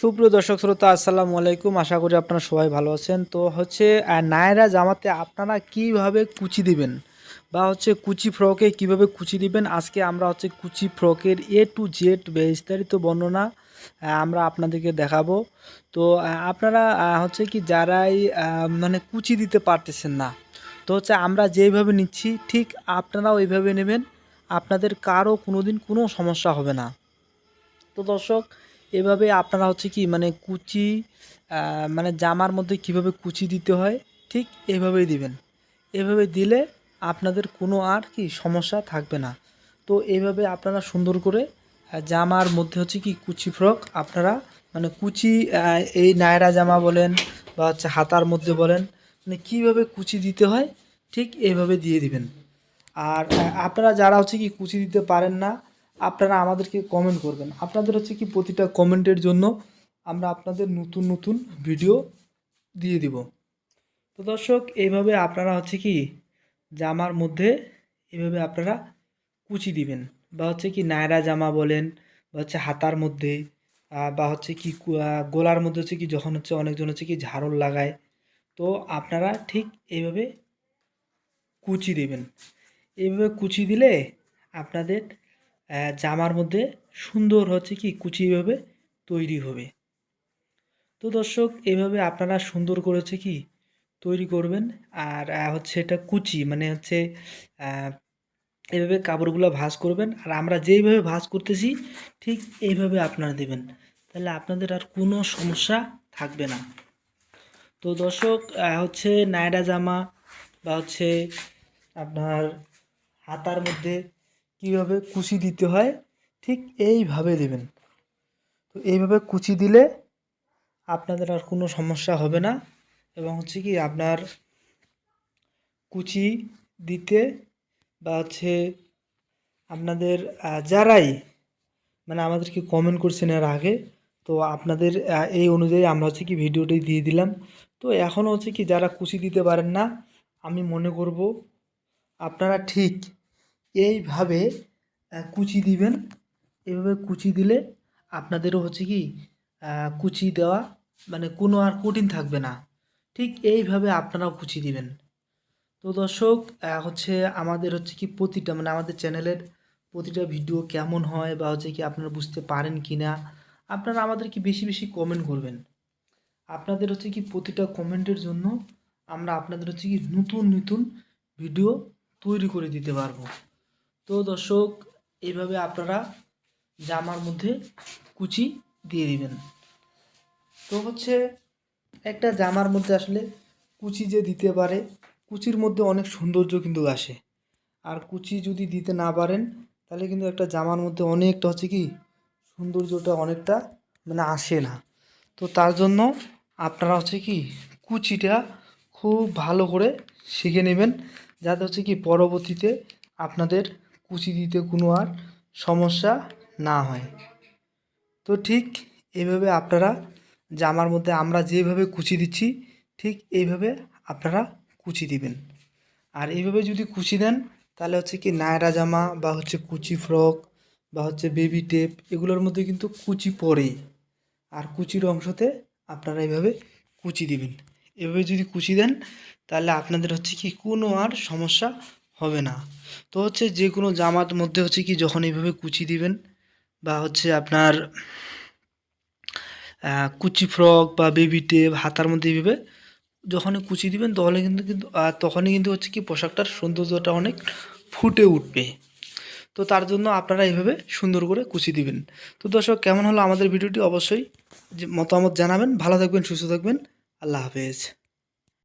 সুপ্রিয় দর্শক শ্রোতা, আসসালামু আলাইকুম। আশা করি আপনারা সবাই ভালো আছেন। তো হচ্ছে নায়রা জামাতে আপনারা কীভাবে কুচি দিবেন? বা হচ্ছে কুচি ফ্রকে কীভাবে কুচি দিবেন? আজকে আমরা হচ্ছে কুচি ফ্রকের এ টু জেড বিস্তারিত বর্ণনা আমরা আপনাদেরকে দেখাবো। তো আপনারা হচ্ছে কি যারাই মানে কুচি দিতে পারতেছেন না, তো হচ্ছে আমরা যেইভাবে নিচ্ছি, ঠিক আপনারাও ওইভাবে নেবেন। আপনাদের কারও কোনোদিন কোনো সমস্যা হবে না। তো দর্শক এভাবে আপনারা হচ্ছে কি মানে কুচি মানে জামার মধ্যে কীভাবে কুচি দিতে হয়, ঠিক এভাবেই দিবেন। এভাবে দিলে আপনাদের কোনো আর কি সমস্যা থাকবে না। তো এইভাবে আপনারা সুন্দর করে জামার মধ্যে হচ্ছে কি কুচি ফ্রক আপনারা মানে কুচি এই নায়রা জামা বলেন বা হচ্ছে হাতার মধ্যে বলেন মানে কীভাবে কুচি দিতে হয়, ঠিক এইভাবে দিয়ে দিবেন। আর আপনারা যারা হচ্ছে কি কুচি দিতে পারেন না আপনারা আমাদেরকে কমেন্ট করবেন। আপনাদের হচ্ছে কি প্রতিটা কমেন্টের জন্য আমরা আপনাদের নতুন নতুন ভিডিও দিয়ে দিব। তো দর্শক, এইভাবে আপনারা হচ্ছে কি জামার মধ্যে এইভাবে আপনারা কুচি দিবেন। বা হচ্ছে কি নায়রা জামা বলেন, বা হচ্ছে হাতার মধ্যে বা হচ্ছে কি গলার মধ্যে হচ্ছে কি যখন হচ্ছে অনেকজন হচ্ছে কি ঝাড়ল লাগায়, তো আপনারা ঠিক এইভাবে কুচি দেবেন। এইভাবে কুচি দিলে আপনাদের জামার মধ্যে সুন্দর হচ্ছে কি, কুচিভাবে তৈরি হবে। তো দর্শক, এভাবে আপনারা সুন্দর করে হচ্ছে কি, তৈরি করবেন। আর হচ্ছে এটা কুচি মানে হচ্ছে এভাবে কাপড়গুলো ভাঁজ করবেন। আর আমরা যেইভাবে ভাঁজ করতেছি, ঠিক এইভাবে আপনারা দেবেন। তাহলে আপনাদের আর কোনো সমস্যা থাকবে না। তো দর্শক হচ্ছে নায়রা জামা বা হচ্ছে আপনার হাতার মধ্যে কীভাবে কুচি দিতে হয়, ঠিক এইভাবে দেবেন। তো এইভাবে কুচি দিলে আপনাদের আর কোনো সমস্যা হবে না এবং হচ্ছে কি আপনার কুচি দিতে বা হচ্ছে আপনাদের যারাই মানে আমাদেরকে কমেন্ট করছেন এর আগে, তো আপনাদের এই অনুযায়ী আমরা হচ্ছে কি ভিডিওটি দিয়ে দিলাম। তো এখন হচ্ছে কি যারা কুচি দিতে পারেন না, আমি মনে করব আপনারা ঠিক এইভাবে কুচি দিবেন। এভাবে কুচি দিলে আপনাদেরও হচ্ছে কি কুচি দেওয়া মানে কোনো আর কঠিন থাকবে না। ঠিক এইভাবে আপনারাও কুচি দিবেন। তো দর্শক হচ্ছে আমাদের হচ্ছে কি প্রতিটা মানে আমাদের চ্যানেলের প্রতিটা ভিডিও কেমন হয় বা হচ্ছে কি আপনারা বুঝতে পারেন কি না আপনারা আমাদেরকে বেশি বেশি কমেন্ট করবেন। আপনাদের হচ্ছে কি প্রতিটা কমেন্টের জন্য আমরা আপনাদের হচ্ছে কি নতুন নতুন ভিডিও তৈরি করে দিতে পারব। তো দর্শক এইভাবে আপনারা জামার মধ্যে কুচি দিয়ে দিবেন। তো হচ্ছে একটা জামার মধ্যে আসলে কুচি যে দিতে পারে, কুচির মধ্যে অনেক সৌন্দর্য কিন্তু আসে। আর কুচি যদি দিতে না পারেন, তাহলে কিন্তু একটা জামার মধ্যে অনেকটা হচ্ছে কি, সৌন্দর্যটা অনেকটা মানে আসে না। তো তার জন্য আপনারা হচ্ছে কি, কুচিটা খুব ভালো করে শিখে নেবেন, যাতে হচ্ছে কি পরবর্তীতে আপনাদের কুচি দিতে কোনো আর সমস্যা না হয়। তো ঠিক এইভাবে আপনারা জামার মধ্যে আমরা যেভাবে কুচি দিচ্ছি, ঠিক এইভাবে আপনারা কুচি দিবেন। আর এইভাবে যদি কুচি দেন, তাহলে হচ্ছে কি নায়রা জামা বা হচ্ছে কুচি ফ্রক বা হচ্ছে বেবি টেপ এগুলোর মধ্যে কিন্তু কুচি পড়ে আর কুচির অংশতে আপনারা এইভাবে কুচি দিবেন। এভাবে যদি কুচি দেন, তাহলে আপনাদের হচ্ছে কি কোনো আর সমস্যা হবে না। তো হচ্ছে যে কোনো জামার মধ্যে হচ্ছে কি যখন এইভাবে কুচি দিবেন বা হচ্ছে আপনার কুচি ফ্রক বা বেবি টেপ হাতার মধ্যে এইভাবে যখনই কুচি দিবেন তখনই কিন্তু কিন্তু তখনই কিন্তু হচ্ছে কি পোশাকটার সৌন্দর্যটা অনেক ফুটে উঠবে। তো তার জন্য আপনারা এইভাবে সুন্দর করে কুচি দিবেন। তো দর্শক, কেমন হলো আমাদের ভিডিওটি? অবশ্যই মতামত জানাবেন। ভালো থাকবেন, সুস্থ থাকবেন। আল্লাহ হাফেজ।